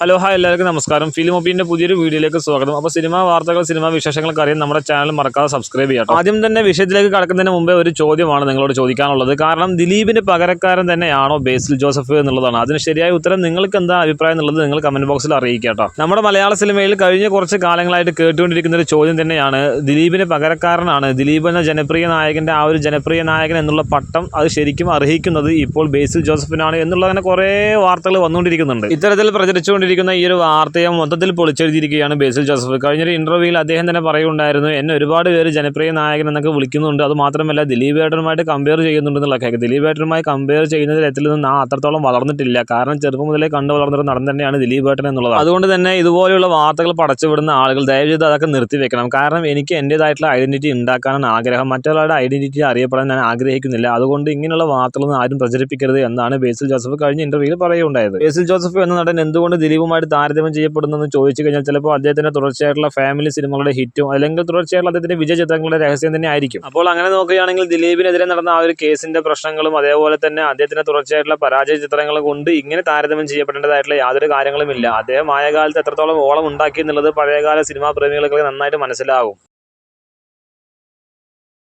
Hello hi എല്ലാവർക്കും നമസ്കാരം. Film ഒപ്പീന്റെ പുതിയൊരു വീഡിയോയിലേക്ക് സ്വാഗതം. അപ്പോൾ സിനിമാ വാർത്തകൾ സിനിമാ വിശേഷങ്ങളൊക്കെ അറിയാൻ നമ്മുടെ ചാനൽ മറക്കാതെ സബ്സ്ക്രൈബ് ചെയ്യാം ആദ്യം തന്നെ വിഷയത്തിലേക്ക് കടക്കുന്നതിന് മുമ്പേ ഒരു ചോദ്യമാണ് നിങ്ങളോട് ചോദിക്കാനുള്ളത്. കാരണം ദിലീപിന് പകരക്കാരൻ തന്നെയാണോ ബേസിൽ ജോസഫ് എന്നുള്ളതാണ്. അതിന് ശരിയായ ഉത്തരം നിങ്ങൾക്ക് എന്താ അഭിപ്രായം എന്നുള്ളത് നിങ്ങൾ കമന്റ് ബോക്സിൽ അറിയിക്കുക കേട്ടോ. നമ്മുടെ മലയാള സിനിമയിൽ കഴിഞ്ഞ കുറച്ച് കാലങ്ങളായിട്ട് കേട്ടുകൊണ്ടിരിക്കുന്ന ഒരു ചോദ്യം തന്നെയാണ് ദിലീപിന് പകരക്കാരനാണ്. ദിലീപ് എന്ന ജനപ്രിയ നായകന്റെ ആ ഒരു ജനപ്രിയ നായകൻ എന്നുള്ള പട്ടം അത് ശരിക്കും അർഹിക്കുന്നത് ഇപ്പോൾ ബേസിൽ ജോസഫിനാണ് എന്നുള്ളതിനെ കുറേ വാർത്തകൾ വന്നുകൊണ്ടിരിക്കുന്നുണ്ട്. ഇത്തരത്തിൽ പ്രചരിച്ചുകൊണ്ടിരിക്കുന്ന ഈ ഒരു വാർത്തയെ മൊത്തത്തിൽ പൊളിച്ചെഴുതിയിരിക്കുകയാണ് ബേസിൽ ജോസഫ്. കഴിഞ്ഞൊരു ഇന്റർവ്യൂവിൽ അദ്ദേഹം തന്നെ പറയുണ്ടായിരുന്നു എന്നെ ഒരുപാട് പേര് ജനപ്രിയ നായകൻ എന്നൊക്കെ വിളിക്കുന്നുണ്ട്. അത് മാത്രമല്ല ദിലീപ് ഏട്ടനുമായിട്ട് കമ്പയർ ചെയ്യുന്നുണ്ടെന്നുള്ള കേൾക്കുക ദിലീപ് ഏട്ടനുമായി കമ്പയർ ചെയ്യുന്നതിൽ തരത്തിൽ നിന്ന് അത്രത്തോളം വളർന്നിട്ടില്ല. കാരണം ചെറുപ്പം മുതലേ കണ്ടു വളർന്നൊരു നടൻ തന്നെയാണ് ദിലീപ് ഏട്ടൻ എന്നുള്ളത്. അതുകൊണ്ട് തന്നെ ഇതുപോലെയുള്ള വാർത്തകൾ പടച്ചുവിടുന്ന ആളുകൾ ദയവ് ചെയ്ത് അതൊക്കെ നിർത്തിവെക്കണം കാരണം എനിക്ക് എന്റേതായിട്ടുള്ള ഐഡന്റിറ്റി ഉണ്ടാക്കാനാണ് ആഗ്രഹം. മറ്റൊരാളുടെ ഐഡന്റിറ്റി അറിയപ്പെടാൻ ഞാൻ ആഗ്രഹിക്കുന്നില്ല. അതുകൊണ്ട് ഇങ്ങനെയുള്ള വാർത്തകളൊന്നും ആരും പ്രചരിപ്പിക്കരുത് എന്നാണ് ബേസിൽ ജോസഫ് കഴിഞ്ഞ ഇന്റർവ്യൂവിൽ പറയുകയുണ്ടായത്. ബേസിൽ ജോസഫ് എന്ന നടൻ എന്തുകൊണ്ട് ദിലീപുമായിട്ട് താരതമ്യം ചെയ്യപ്പെടുന്നതെന്ന് ചോദിച്ചു കഴിഞ്ഞാൽ ചിലപ്പോൾ അദ്ദേഹത്തിന്റെ തുടർച്ചയായിട്ടുള്ള ഫാമിലി സിനിമകളുടെ ഹിറ്റും അല്ലെങ്കിൽ തുടർച്ചയായിട്ടുള്ള അദ്ദേഹത്തിന്റെ വിജയ ചിത്രങ്ങളുടെ രഹസ്യം തന്നെ ആയിരിക്കും. അപ്പോൾ അങ്ങനെ നോക്കുകയാണെങ്കിൽ ദിലീപിനെതിരെ നടന്ന ആ ഒരു കേസിന്റെ പ്രശ്നങ്ങളും അതേപോലെ തന്നെ അദ്ദേഹത്തിന്റെ തുടർച്ചയായിട്ടുള്ള പരാജയ ചിത്രങ്ങൾ കൊണ്ട് ഇങ്ങനെ താരതമ്യം ചെയ്യപ്പെടേണ്ടതായിട്ടുള്ള യാതൊരു കാര്യങ്ങളുമില്ല. അദ്ദേഹം ആയ കാലത്ത് എത്രത്തോളം ഓളം ഉണ്ടാക്കി എന്നുള്ളത് പഴയകാല സിനിമാ പ്രേമികൾക്ക് നന്നായിട്ട് മനസ്സിലാവും.